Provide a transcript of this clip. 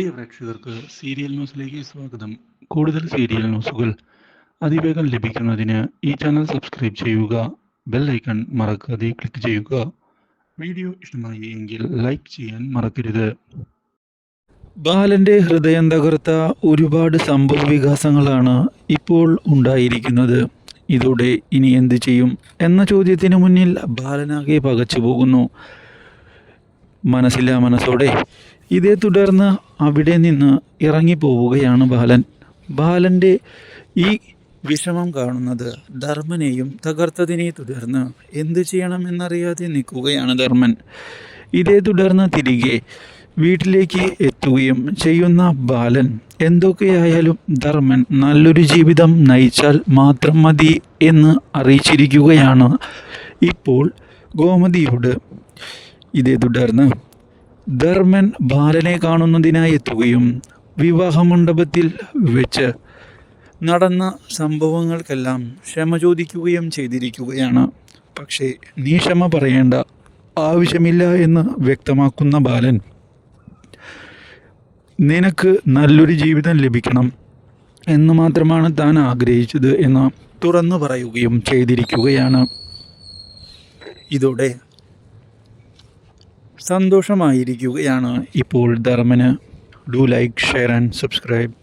പ്രിയ പ്രേക്ഷകർക്ക് സീരിയൽ ന്യൂസിലേക്ക് സ്വാഗതം. കൂടുതൽ സീരിയൽ ന്യൂസുകൾ അതിവേഗം ലഭിക്കുന്നതിന് ഈ ചാനൽ സബ്സ്ക്രൈബ് ചെയ്യുക ബെൽ ഐക്കൺ മറക്കാതെ ക്ലിക്ക് ചെയ്യുക. വീഡിയോ ഇഷ്ടമായി എങ്കിൽ ലൈക്ക് ചെയ്യാൻ മറക്കരുത്. ബാലന്റെ ഹൃദയം തകർത്ത ഒരുപാട് സംഭവ വികാസങ്ങളാണ് ഇപ്പോൾ ഉണ്ടായിരിക്കുന്നത്. ഇതോടെ ഇനി എന്ത് ചെയ്യും? എന്ന ചോദ്യത്തിന് മുന്നിൽ ബാലനാകെ പകച്ചു പോകുന്നു മനസ്സില്ലാ മനസ്സോടെ ഇതേ തുടർന്ന് അവിടെ നിന്ന് ഇറങ്ങിപ്പോവുകയാണ് ബാലൻ. ബാലന്റെ ഈ വിഷമം കാണുന്നത് ധർമ്മനെയും തകർത്തതിനെ തുടർന്ന് എന്ത് ചെയ്യണമെന്നറിയാതെ നിൽക്കുകയാണ് ധർമ്മൻ. ഇതേ തുടർന്ന് തിരികെ വീട്ടിലേക്ക് എത്തുകയും ചെയ്യുന്ന ബാലൻ എന്തൊക്കെയായാലും ധർമ്മൻ നല്ലൊരു ജീവിതം നയിച്ചാൽ മാത്രം മതി എന്ന് അറിയിച്ചിരിക്കുകയാണ്. ഇപ്പോൾ ഗോമതിയോട് ഇതേ തുടർന്ന് ധർമ്മൻ ബാലനെ കാണുന്നതിനായി എത്തുകയും വിവാഹ മണ്ഡപത്തിൽ വെച്ച് നടന്ന സംഭവങ്ങൾക്കെല്ലാം ക്ഷമ ചോദിക്കുകയും ചെയ്തിരിക്കുകയാണ്. പക്ഷേ നീ ക്ഷമ പറയേണ്ട ആവശ്യമില്ല എന്ന് വ്യക്തമാക്കുന്ന ബാലൻ നിനക്ക് നല്ലൊരു ജീവിതം ലഭിക്കണം എന്ന് മാത്രമാണ് താൻ ആഗ്രഹിച്ചത് എന്ന് തുറന്നു പറയുകയും ചെയ്തിരിക്കുകയാണ്. ഇതോടെ സന്തോഷമായിരിക്കുകയാണ് ഇപ്പോൾ ധർമ്മന്. Do like share and subscribe